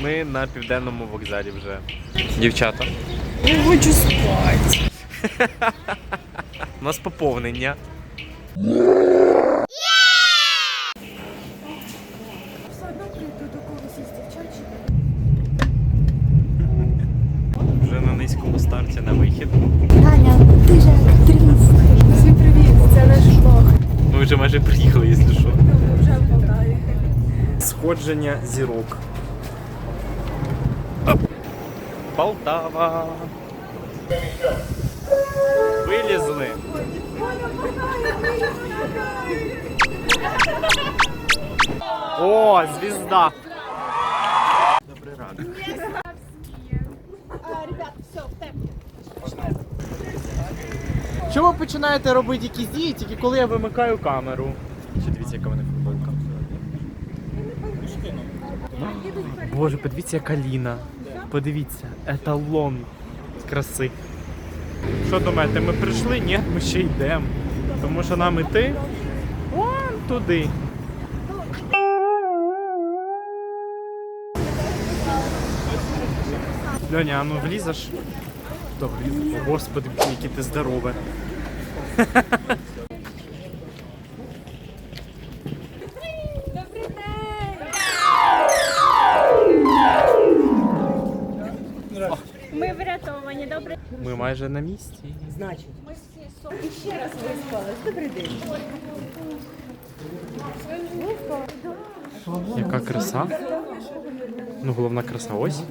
Ми на південному вокзалі вже. Дівчата. Я хочу спати. У нас поповнення. Все одно прийду до когось із дівчат. Вже на низькому старті на вихід. Таня, ти ж актриса. Всім привіт, це наш влог. Ми вже майже приїхали, якщо що. Ми вже в Полтаві. Сходження зірок. Полтава. Вилізли. О, звізда. Добрий ранок. Чому ви починаєте робити якісь дії, тільки коли я вимикаю камеру? Ще дивіться, яка в мене футболка. Боже, подивіться, яка Ліна. Подивіться, еталон краси. Що думаєте, ми прийшли? Ні, ми ще йдемо. Тому що нам іти вон туди. Льоня, а ну влізеш? Добре. Господи, який ти здоровий. Врятовані, добре. Ми майже на місці. І ще раз виспалась. Добрий день. Яка краса. Ну, головна краса ось.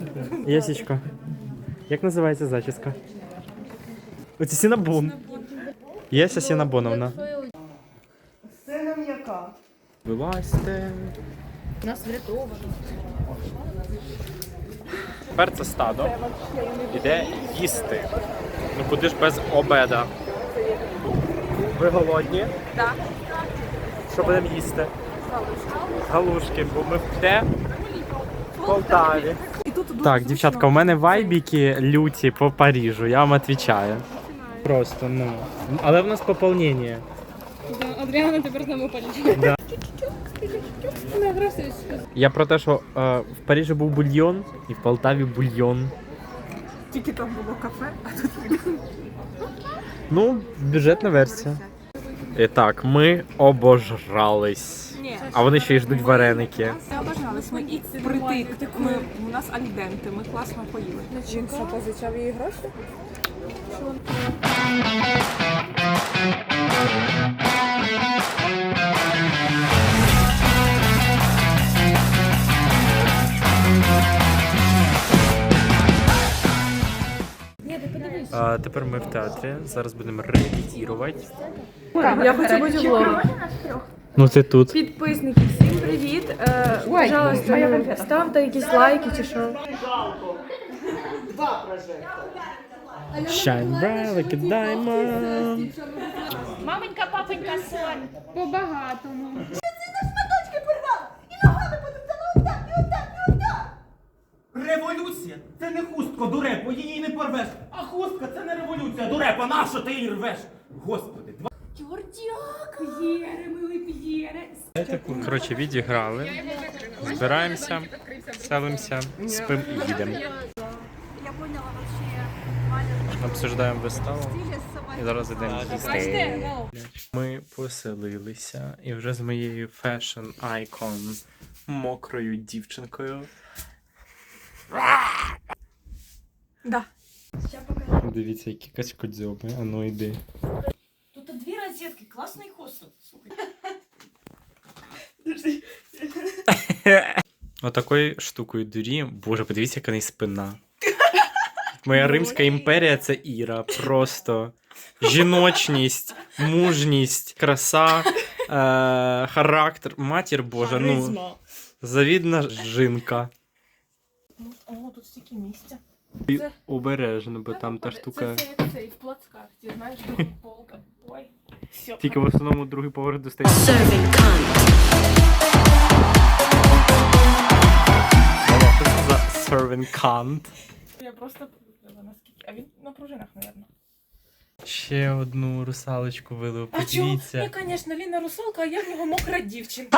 Ясічка. Як називається зачіска? Оце Сінабон. Єся Сінабоновна. Сцена м'яка. Вилазьте. Нас врятовано. Тепер це стадо іде їсти. Ну куди ж без обеда? Ви голодні? Так. Що будемо їсти? Галушки, бо ми де? В Полтаві. Так, дівчатка, у мене вайбіки люті по Парижу, я вам відповідаю. Просто, ну. Але в нас поповнення. Адріана тепер з нами полічить. Да. Я про те, що е, в Парижі був бульйон і в Полтаві бульйон. Тільки там було кафе, а тут Ну, бюджетна версія. І так, ми обожрались. А вони ще й ждуть вареники. Ми обажались, ми і притик. Ми, у нас альденти, ми класно поїли. Він що, позичав її гроші? А, тепер ми в театрі. Зараз будемо репетірувати. Я хочу бути влогом. Ну ти тут. Підписники, всім привіт. Е, пожалуйста, ставте якісь лайки чи що. Shine bright like a diamond. Маменька, папенька, сон. По-багатому. Революція це не хустка, дурепо, її не порвеш. А хустка це не революція, дурепо, нащо ти її рвеш? Господи, два. П'єре, милий П'єре. Коротше, відіграли. Збираємося, селимося, спим і їдемо. Обсуждаємо виставу. І зараз йдемо їсти. Ми поселилися і вже з моєю фешн айкон мокрою дівчинкою. Да. Дивіться, які качкодзьоби, а ну йди. Тут дві розетки, класний хостел. Отакою штукою дурі. Боже, подивіться, яка неї спина. Моя Римська імперія це Іра. Просто жіночність, мужність, краса, е- характер. Матір Божа, ну завідна жінка. О, тут стільки місця. І обережно, бо там та штука. Це, це як цей в плацкарті, знаєш, друга полка. Ой, все. Тільки в основному другий поверх достає. Що це за serving cunt? Я просто наскільки. А він на пружинах, мабуть. Ще одну русалочку вилив. А чого? Подивіться. Ні, звісно, він на русалка, а я в нього мокра дівчинка.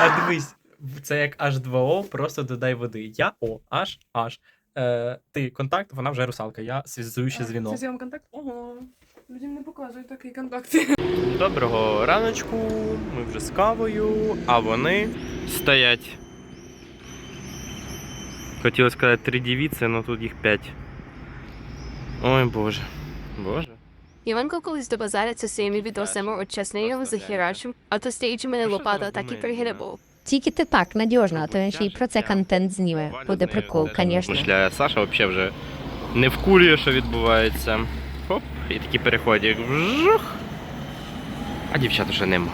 А дивись, Це як H2O, просто додай води. Я О, H, H. Е, ти контакт, вона вже русалка. Я зв'язуючий дзвінок. Це вам контакт? Ого. Людям не показують такий контакт. Доброго раночку. Ми вже з кавою, а вони стоять. Хотіла сказати три дівіці, але тут їх п'ять. Ой боже. Боже. Іванко колись добазариться своїми відосами от чесною захерачем, а то стоїть у мене лопата, так і пригребу. Тільки ти так надіжно, а то він ще й про це контент зніме. Буде прикол, звісно. Мишляє Саша взагалі вже не вкурює, що відбувається. Хоп, і такі переходять. Вжух. А дівчат уже нема.